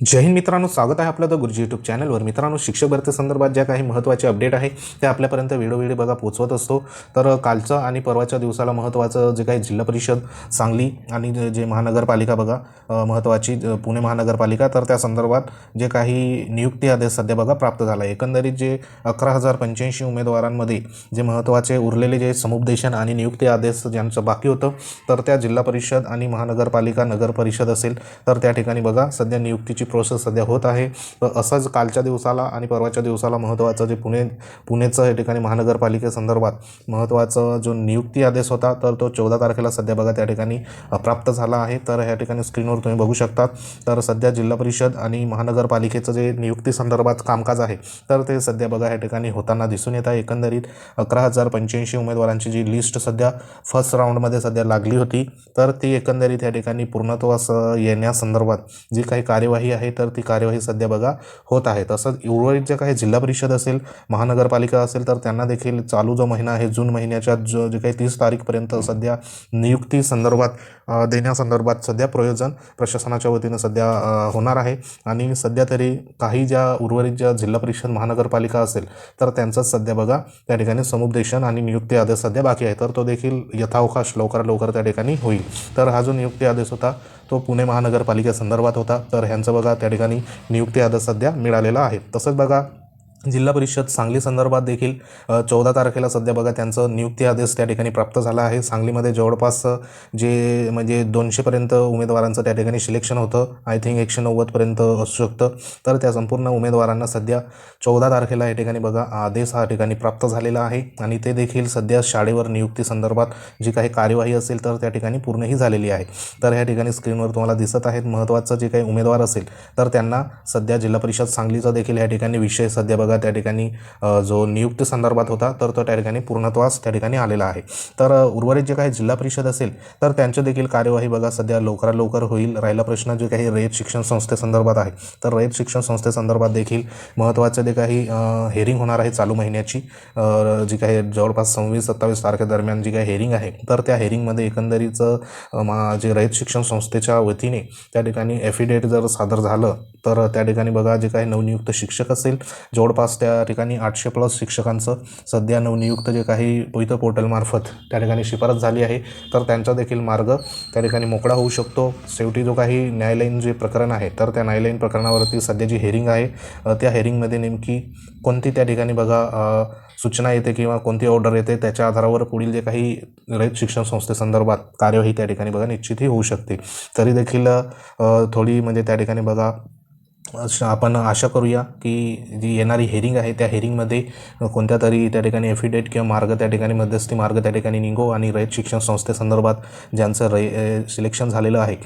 जय हिंद मित्रांनो स्वागत आहे आपलं द गुरुजी यूट्यूब चॅनलवर मित्रांनो शिक्षक भरती संदर्भात ज्या काही महत्त्वाचे अपडेट आहे ते आपल्यापर्यंत वेळोवेळी बघा पोचवत असतो. तर कालचं आणि परवाच्या दिवसाला महत्त्वाचं जे काही जिल्हा परिषद सांगली आणि जे- जे महानगरपालिका बघा महत्त्वाची पुणे महानगरपालिका तर त्या संदर्भात जे काही नियुक्ती आदेश सध्या बघा प्राप्त झाला आहे. एकंदरीत जे अकरा हजार पंच्याऐंशी उमेदवारांमध्ये जे महत्त्वाचे उरलेले जे समुपदेशन आणि नियुक्ती आदेश ज्यांचं बाकी होतं तर त्या जिल्हा परिषद आणि महानगरपालिका नगर परिषद असेल तर त्या ठिकाणी बघा सध्या नियुक्तीची प्रोसेस सध्या होत आहे. तर असंच कालच्या दिवसाला आणि परवाच्या दिवसाला महत्त्वाचं जे पुणे पुणेचं या ठिकाणी महानगरपालिकेसंदर्भात महत्त्वाचं जो नियुक्ती आदेश होता तर तो चौदा तारखेला सध्या बघा त्या ठिकाणी प्राप्त झाला आहे. तर ह्या ठिकाणी स्क्रीनवर तुम्ही बघू शकता. तर सध्या जिल्हा परिषद आणि महानगरपालिकेचं जे नियुक्ती संदर्भात कामकाज आहे तर ते सध्या बघा या ठिकाणी होताना दिसून येत आहे. एकंदरीत अकरा हजार पंच्याऐंशी उमेदवारांची जी लिस्ट सध्या फर्स्ट राऊंडमध्ये सध्या लागली होती तर ती एकंदरीत या ठिकाणी पूर्णत्वास येण्यासंदर्भात जी काही कार्यवाही आहे आहे तर ती कार्यवाही सध्या बघा होत आहे. तसंच उर्वरित जे काही जिल्हा परिषद असेल महानगरपालिका असेल तर त्यांना देखील चालू जो महिना आहे जून महिन्याच्या जो जे काही तीस तारीखपर्यंत सध्या नियुक्ती संदर्भात देण्यासंदर्भात सध्या प्रयोजन प्रशासनाच्या वतीनं सध्या होणार आहे. आणि सध्या तरी काही ज्या उर्वरित ज्या जिल्हा परिषद महानगरपालिका असेल तर त्यांचंच सध्या बघा त्या ठिकाणी समुपदेशन आणि नियुक्ती आदेश सध्या बाकी आहे. तर तो देखील यथावकाश लवकरात लवकर त्या ठिकाणी होईल. तर हा जो नियुक्ती आदेश होता तो पुणे महानगरपालिकेसंदर्भात होता. तर ह्यांचं बघा त्या ठिकाणी नियुक्ती आदेश सध्या मिळालेला आहे. तसंच बघा जिल्हा परिषद सांगली संदर्भात देखील चौदा तारखेला सध्या बघा त्यांचं नियुक्ती आदेश त्या ठिकाणी प्राप्त झाला आहे. सांगलीमध्ये जवळपास जे म्हणजे दोनशेपर्यंत उमेदवारांचं त्या ठिकाणी सिलेक्शन होतं. आय थिंक एकशे नव्वदपर्यंत असू शकतं. तर त्या संपूर्ण उमेदवारांना सध्या चौदा तारखेला या ठिकाणी बघा आदेश हा ठिकाणी प्राप्त झालेला आहे. आणि ते देखील सध्या शाळेवर नियुक्ती संदर्भात जी काही कार्यवाही असेल तर त्या ठिकाणी पूर्णही झालेली आहे. तर ह्या ठिकाणी स्क्रीनवर तुम्हाला दिसत आहेत. महत्त्वाचं जे काही उमेदवार असेल तर त्यांना सध्या जिल्हा परिषद सांगलीचा देखील या ठिकाणी विषय सध्या बघा त्या ठिकाणी जो नियुक्त संदर्भात होता तर तो त्या ठिकाणी पूर्णत्वास त्या ठिकाणी आलेला आहे. तर उर्वरित जे काही जिल्हा परिषद असेल तर त्यांचे देखील कार्यवाही बघा सध्या लवकरात लवकर होईल. राहिला प्रश्न जे काही रयत शिक्षण संस्थेसंदर्भात आहे. तर रयत शिक्षण संस्थेसंदर्भात देखील महत्त्वाचं जे काही हेरिंग होणार आहे चालू महिन्याची. जी काही जवळपास सव्वीस सत्तावीस तारखेदरम्यान जी काही हेरिंग आहे तर त्या हेरिंगमध्ये एकंदरीत मा जे रयत शिक्षण संस्थेच्या वतीने त्या ठिकाणी एफिडेट जर सादर झालं तर त्या ठिकाणी बघा जे काही नवनियुक्त शिक्षक असेल जवळपास त्या ठिकाणी आठशे प्लस शिक्षकांचं सध्या नवनियुक्त जे काही पोईतं पोर्टलमार्फत त्या ठिकाणी शिफारस झाली आहे तर त्यांचा देखील मार्ग त्या ठिकाणी मोकळा होऊ शकतो. शेवटी जो काही न्यायालयीन जे प्रकरण आहे तर त्या न्यायालयीन प्रकरणावरती सध्या जी हेरिंग आहे त्या हेरिंगमध्ये नेमकी कोणती त्या ठिकाणी बघा सूचना येते किंवा कोणती ऑर्डर येते त्याच्या आधारावर पुढील जे काही रयत शिक्षण संस्थेसंदर्भात कार्यवाही त्या ठिकाणी बघा निश्चितही होऊ शकते. तरी देखील थोडी म्हणजे त्या ठिकाणी बघा अशा आपण आशा करूया की जी येणारी हेरिंग आहे त्या हेरिंगमध्ये कोणत्या तरी त्या ठिकाणी एफिडेट किंवा मार्ग त्या ठिकाणी मध्यस्थी मार्ग त्या ठिकाणी निघो आणि रयत शिक्षण संस्थेसंदर्भात ज्यांचं रे सिलेक्शन झालेलं आहे.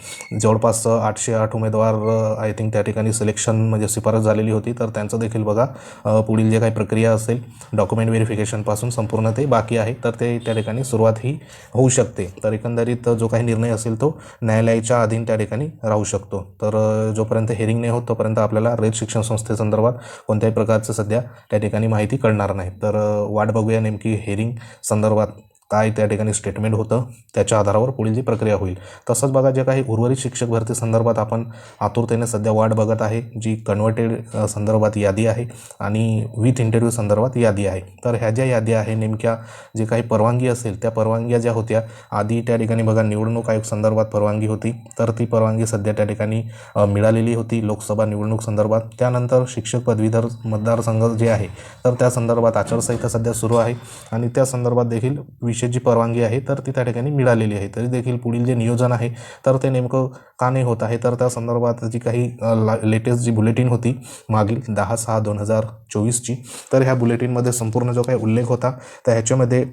जवळपास आठशे आठ उमेदवार आय थिंक त्या ठिकाणी सिलेक्शन म्हणजे शिफारस झालेली होती. तर त्यांचं देखील बघा पुढील जे काही प्रक्रिया असेल डॉक्युमेंट व्हेरिफिकेशनपासून संपूर्ण ते बाकी आहे. तर ते त्या ठिकाणी सुरुवात ही होऊ शकते. तर एकंदरीत जो काही निर्णय असेल तो न्यायालयाच्या अधीन त्या ठिकाणी राहू शकतो. तर जोपर्यंत हेरिंग नाही होत तोपर्यंत आपल्याला रयत शिक्षण संस्थेसंदर्भात कोणत्याही प्रकारचं सध्या त्या ठिकाणी माहिती कळणार नाही. तर वाट बघूया नेमकी हेरिंग संदर्भात काय त्या ठिकाणी स्टेटमेंट होतं. त्याच्या आधारावर पुढील जी प्रक्रिया होईल. तसंच बघा जे काही उर्वरित शिक्षक भरती संदर्भात आपण आतुरतेने सध्या वाट बघत आहे जी कन्वर्टेड संदर्भात यादी आहे आणि विथ इंटरव्ह्यू संदर्भात यादी आहे. तर ह्या ज्या यादी आहे नेमक्या जे काही परवानगी असेल त्या परवानग्या ज्या होत्या आधी त्या ठिकाणी बघा निवडणूक आयोग संदर्भात परवानगी होती. तर ती परवानगी सध्या त्या ठिकाणी मिळालेली होती लोकसभा निवडणूक संदर्भात. त्यानंतर शिक्षक पदवीधर मतदारसंघ जे आहे तर त्या संदर्भात आचारसंहिता सध्या सुरू आहे आणि त्या संदर्भात देखील विषय जी परवानगी आहे तर ती त्या ठिकाणी मिळालेली आहे. तरी देखील पुढील जे नियोजन आहे तर ते नेमकं का नाही होत आहे? तर त्या संदर्भात जी काही लेटेस्ट जी बुलेटिन होती मागील दहा सहा दोन हजार चोवीसची तर ह्या बुलेटिनमध्ये संपूर्ण जो काही उल्लेख होता तर ह्याच्यामध्ये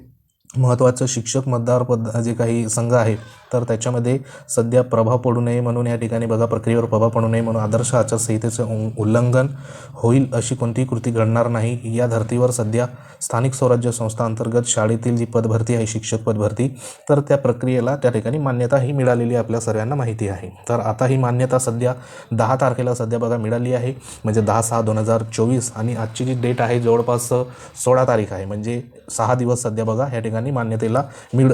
महत्त्वाचं शिक्षक मतदार पद जे काही संघ आहे तर त्याच्यामध्ये सध्या प्रभाव पडू नये म्हणून या ठिकाणी बघा प्रक्रियेवर प्रभाव पडू नये म्हणून आदर्श आचारसंहितेचं उ- उल्लंघन होईल अशी कोणतीही कृती घडणार नाही. या धर्तीवर सध्या स्थानिक स्वराज्य संस्था अंतर्गत शाळेतील जी पदभरती आहे शिक्षक पदभरती तर त्या प्रक्रियेला त्या ठिकाणी मान्यता ही मिळालेली आपल्या सर्वांना माहिती आहे. तर आता ही मान्यता सध्या दहा तारखेला सध्या बघा मिळाली आहे म्हणजे दहा सहा दोन हजार चोवीस आणि आजची जी डेट आहे जवळपास सोळा तारीख आहे. म्हणजे सहा दिवस सध्या बघा या ठिकाणी मान्यतेला मिळ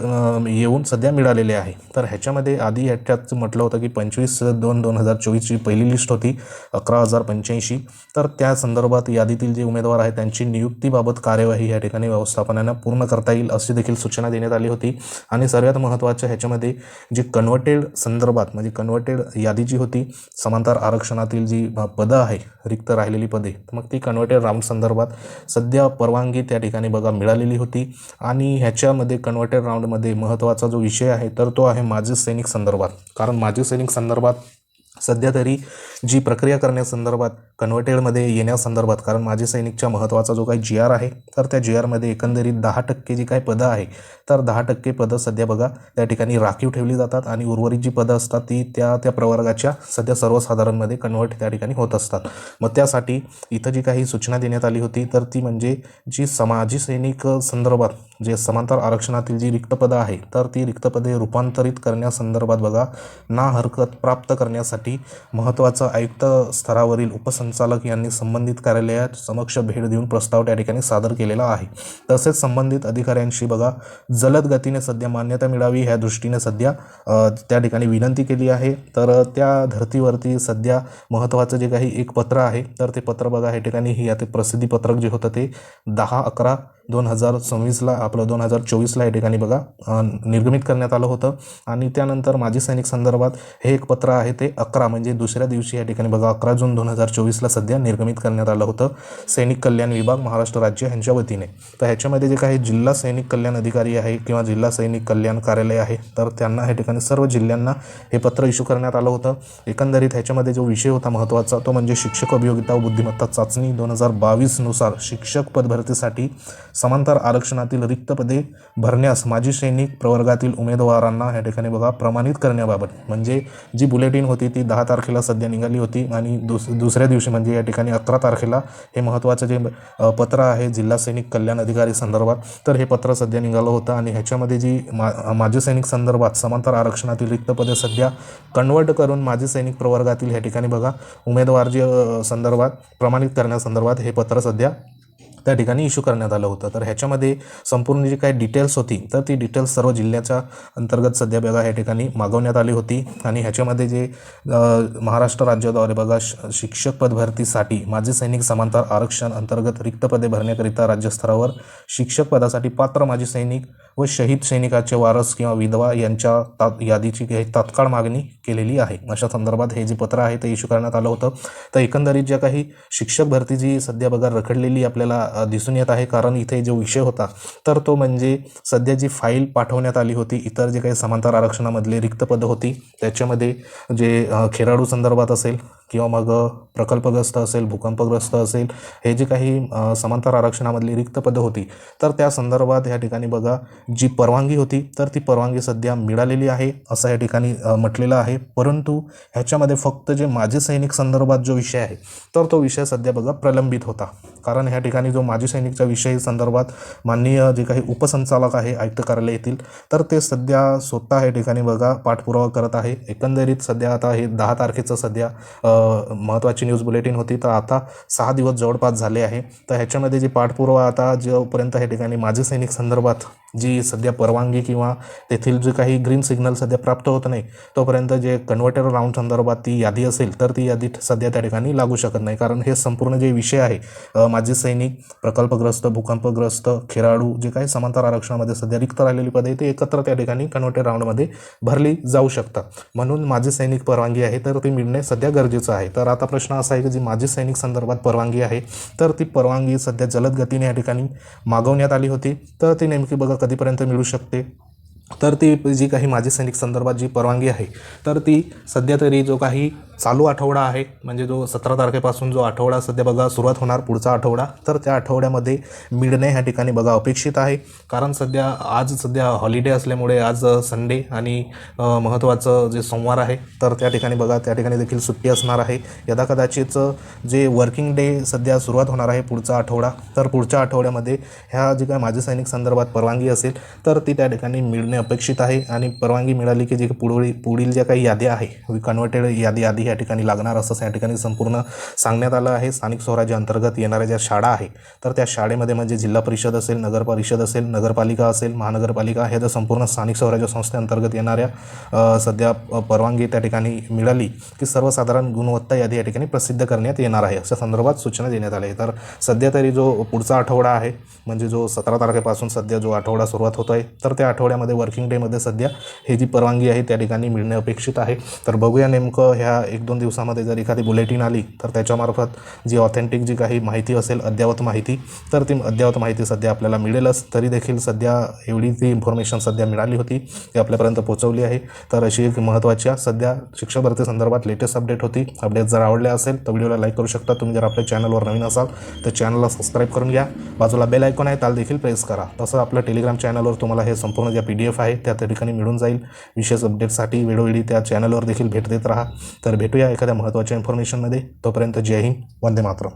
येऊन सध्या मिळालेले आहे. तर ह्याच्यामध्ये आधी ह्याच्यात म्हटलं होतं की पंचवीस दोन दोन हजार चोवीसची पहिली लिस्ट होती अकरा हजार पंच्याऐंशी. तर त्या संदर्भात यादीतील जे उमेदवार आहेत त्यांची नियुक्तीबाबत कार्यवाही या ठिकाणी व्यवस्थापनानं पूर्ण करता येईल अशी देखील सूचना देण्यात आली होती. आणि सर्वात महत्त्वाच्या ह्याच्यामध्ये जी कन्व्हर्टेड संदर्भात म्हणजे कन्व्हर्टेड यादी जी होती समांतर आरक्षणातील जी पदं आहे रिक्त राहिलेली पदे तर मग ती कन्व्हर्टेड राऊंड संदर्भात सध्या परवानगी त्या ठिकाणी बघा मिळालेली होती. आणि ह्याच्यामध्ये कन्व्हर्टेड राऊंडमध्ये महत्त्वाचा जो विषय आहे तर तो आहे माजी सैनिक संदर्भात. कारण माजी सैनिक संदर्भात सध्या तरी जी प्रक्रिया करण्यासंदर्भात कन्व्हर्टेडमध्ये येण्यासंदर्भात कारण माजी सैनिकच्या महत्त्वाचा जो काही जी आर आहे तर त्या जी आरमध्ये एकंदरीत दहा टक्के जी काही पदं आहे तर दहा टक्के पदं सध्या बघा त्या ठिकाणी राखीव ठेवली जातात आणि उर्वरित जी पदं असतात ती त्या त्या प्रवर्गाच्या सध्या सर्वसाधारणमध्ये कन्व्हर्ट त्या ठिकाणी होत असतात. मग त्यासाठी इथं जी काही सूचना देण्यात आली होती तर ती म्हणजे जी समाजी सैनिक संदर्भात जे समांतर आरक्षणातील जी रिक्तपदं आहे तर ती रिक्तपदे रूपांतरित करण्यासंदर्भात बघा. ना हरकत प्राप्त करण्यासाठी महत्त्वाचं आयुक्त स्तरावरील उपसंचालक यांनी संबंधित कार्यालयात समक्ष भेट देऊन प्रस्ताव त्या ठिकाणी सादर केलेला आहे. तसेच संबंधित अधिकाऱ्यांशी बघा. जलद गतीने सध्या मान्यता मिळावी ह्या दृष्टीने सध्या त्या ठिकाणी विनंती केली आहे. तर त्या धर्तीवरती सध्या महत्त्वाचं जे काही एक पत्र आहे तर ते पत्र बघा. या ठिकाणी ही आता प्रसिद्धीपत्रक जे होतं ते दहा अकरा दोन हजार सव्वीसला आपलं दोन हजार चोवीसला या ठिकाणी बघा निर्गमित करण्यात आलं होतं. आणि त्यानंतर माजी सैनिक संदर्भात हे एक पत्र आहे ते अकरा म्हणजे दुसऱ्या दिवशी या ठिकाणी बघा अकरा जून दोन हजार चोवीसला सध्या निर्गमित करण्यात आलं होतं. सैनिक कल्याण विभाग महाराष्ट्र राज्य ह्यांच्या वतीने. तर ह्याच्यामध्ये जे काही जिल्हा सैनिक कल्याण अधिकारी आहे किंवा जिल्हा सैनिक कल्याण कार्यालय आहे तर त्यांना ह्या ठिकाणी सर्व जिल्ह्यांना हे पत्र इश्यू करण्यात आलं होतं. एकंदरीत ह्याच्यामध्ये जो विषय होता महत्त्वाचा तो म्हणजे शिक्षक अभियोगिता व बुद्धिमत्ता चाचणी दोन हजार बावीसनुसार शिक्षक पदभरतीसाठी समांतर आरक्षणातील रिक्त पदे भरण्यास माजी सैनिक प्रवर्गातील उमेदवारांना या ठिकाणी बघा प्रमाणित करण्याबाबत. म्हणजे जी बुलेटिन होती ती दहा तारखेला सध्या निघाली होती आणि दुस दुसऱ्या दिवशी म्हणजे या ठिकाणी अकरा तारखेला हे महत्त्वाचं जे पत्र आहे जिल्हा सैनिक कल्याण अधिकारी संदर्भात तर हे पत्र सध्या निघालं होतं आणि ह्याच्यामध्ये जी मा माजी सैनिक संदर्भात समांतर आरक्षणातील रिक्त पदे सध्या कन्वर्ट करून माजी सैनिक प्रवर्गातील ह्या ठिकाणी बघा उमेदवार जे संदर्भात प्रमाणित करण्यासंदर्भात हे पत्र सध्या त्या ठिकाणी इश्यू करण्यात आलं होतं. तर ह्याच्यामध्ये संपूर्ण जी काही डिटेल्स होती तर ती डिटेल्स सर्व जिल्ह्याच्या अंतर्गत सध्या बघा ह्या ठिकाणी मागवण्यात आली होती. आणि ह्याच्यामध्ये जे महाराष्ट्र राज्याद्वारे बघा श शिक्षक पद भरतीसाठी माजी सैनिक समांतर आरक्षण अंतर्गत रिक्त पदे भरण्याकरिता राज्यस्तरावर शिक्षक पदासाठी पात्र माजी सैनिक व शहीद सैनिकाचे वारस किंवा विधवा यांच्या ता यादीची तात्काळ मागणी केलेली आहे. अशा संदर्भात हे जे पत्र आहे ते इश्यू करण्यात आलं होतं. तर एकंदरीत ज्या काही शिक्षक भरती जी सध्या बघा रखडलेली आपल्याला दिसून येत आहे. कारण इथे जो विषय होता तर तो म्हणजे सध्या जी फाईल पाठवण्यात आली होती इतर जे काही समांतर आरक्षणामधले रिक्त पदं होती त्याच्यामध्ये जे खेळाडू संदर्भात असेल किंवा मग प्रकल्पग्रस्त असेल भूकंपग्रस्त असेल हे जे काही समांतर आरक्षणामधली रिक्त पदं होती तर त्या संदर्भात ह्या ठिकाणी बघा जी परवानगी होती तर ती परवानगी सध्या मिळालेली आहे असं या ठिकाणी म्हटलेलं आहे. परंतु ह्याच्यामध्ये फक्त जे माजी सैनिक संदर्भात जो विषय आहे तर तो विषय सध्या बघा प्रलंबित होता. कारण ह्या ठिकाणी जो माजी सैनिकच्या विषयी संदर्भात माननीय जे काही उपसंचालक आहे आयुक्त कार्यालय येथील तर ते सध्या स्वतः या ठिकाणी बघा पाठपुरावा करत आहे. एकंदरीत सध्या आता हे दहा तारखेचं सध्या महत्त्वाची न्यूज बुलेटिन होती. तर आता सहा दिवस जवळपास झाले आहे. तर ह्याच्यामध्ये जी पाठपुरावा आता जोपर्यंत ह्या ठिकाणी माझे सैनिक संदर्भात जी सध्या परवानगी किंवा तेथील जे काही ग्रीन सिग्नल सध्या प्राप्त होत नाही तोपर्यंत जे कन्व्हर्टर राऊंड संदर्भात ती यादी असेल तर ती यादी सध्या त्या ठिकाणी लागू शकत नाही. कारण हे संपूर्ण जे विषय आहे माझे सैनिक प्रकल्पग्रस्त भूकंपग्रस्त खेळाडू जे काही समांतर आरक्षणामध्ये सध्या रिक्त राहिलेली पदे ते एकत्र त्या ठिकाणी कन्व्हर्टर राऊंडमध्ये भरली जाऊ शकतात. म्हणून माझे सैनिक परवानगी आहे तर ती मिळणे सध्या गरजेचं आहे. तर आता प्रश्न असा आहे की जी माजी सैनिक संदर्भात परवानगी आहे तर ती परवानगी सध्या जलद गतीने या ठिकाणी मागवण्यात आली होती. तर ती नेमकी बघा कधीपर्यंत मिळू शकते. तर ती जी काही माजी सैनिक संदर्भात जी परवानगी आहे तर ती सध्या तरी जो काही चालू आठवडा आहे म्हणजे जो सतरा तारखेपासून जो आठवडा सध्या बघा सुरुवात होणार पुढचा आठवडा. तर त्या आठवड्यामध्ये मिळणे ह्या ठिकाणी बघा अपेक्षित आहे. कारण सध्या आज सध्या हॉलिडे असल्यामुळे आज संडे आणि महत्त्वाचं जे सोमवार आहे तर त्या ठिकाणी बघा त्या ठिकाणी देखील सुट्टी असणार आहे. यदा कदाचित जे वर्किंग डे सध्या सुरुवात होणार आहे पुढचा आठवडा तर पुढच्या आठवड्यामध्ये ह्या जे काय माझे सैनिक संदर्भात परवानगी असेल तर ती त्या ठिकाणी मिळणे अपेक्षित आहे. आणि परवानगी मिळाली की जे पुढील पुढील ज्या काही याद्या आहे कन्व्हर्टेड यादी यादी या ठिकाणी लागणार असं या ठिकाणी संपूर्ण सांगण्यात आलं आहे. स्थानिक स्वराज्य अंतर्गत येणाऱ्या ज्या शाळा आहे तर त्या शाळेमध्ये म्हणजे जिल्हा परिषद असेल नगर परिषद असेल नगरपालिका असेल महानगरपालिका हे जर संपूर्ण स्थानिक स्वराज्य संस्थेअंतर्गत येणाऱ्या सध्या परवानगी त्या ठिकाणी मिळाली की सर्वसाधारण गुणवत्ता यादी या ठिकाणी प्रसिद्ध करण्यात येणार आहे. अशा संदर्भात सूचना देण्यात आल्या आहे तर सध्या तरी जो पुढचा आठवडा आहे म्हणजे जो सतरा तारखेपासून सध्या जो आठवडा सुरुवात होतो आहे तर त्या आठवड्यामध्ये वर्किंग डेमध्ये सध्या ही जी परवानगी आहे त्या ठिकाणी मिळणे अपेक्षित आहे. तर बघूया नेमकं ह्या एक दोन दिवसामध्ये जर एखादी बुलेटिन आली तर त्याच्यामार्फत जी ऑथेंटिक जी काही माहिती असेल अद्ययावत माहिती तर ती अद्ययावत माहिती सध्या आपल्याला मिळेलच. तरी देखील सध्या एवढी ती इन्फॉर्मेशन सध्या मिळाली होती ती आपल्यापर्यंत पोहोचवली आहे. तर अशी एक महत्त्वाच्या सध्या शिक्षक भरती संदर्भात लेटेस्ट अपडेट होती. अपडेट जर आवडले असेल तर व्हिडिओला लाईक करू शकता. तुम्ही जर आपल्या चॅनलवर नवीन असाल तर चॅनलला सबस्क्राईब करून घ्या. बाजूला बेल आयकॉन आहे त्याला देखील प्रेस करा. तसं आपल्या टेलिग्राम चॅनलवर तुम्हाला हे संपूर्ण ज्या पी डी एफ आहे त्या त्या ठिकाणी मिळून जाईल. विशेष अपडेटसाठी वेळोवेळी त्या चॅनलवर देखील भेट देत राहा. तर भेटूया एखाद्या महत्त्वाच्या इन्फॉर्मेशनमध्ये तोपर्यंत जय हिंद वंदे मातरम.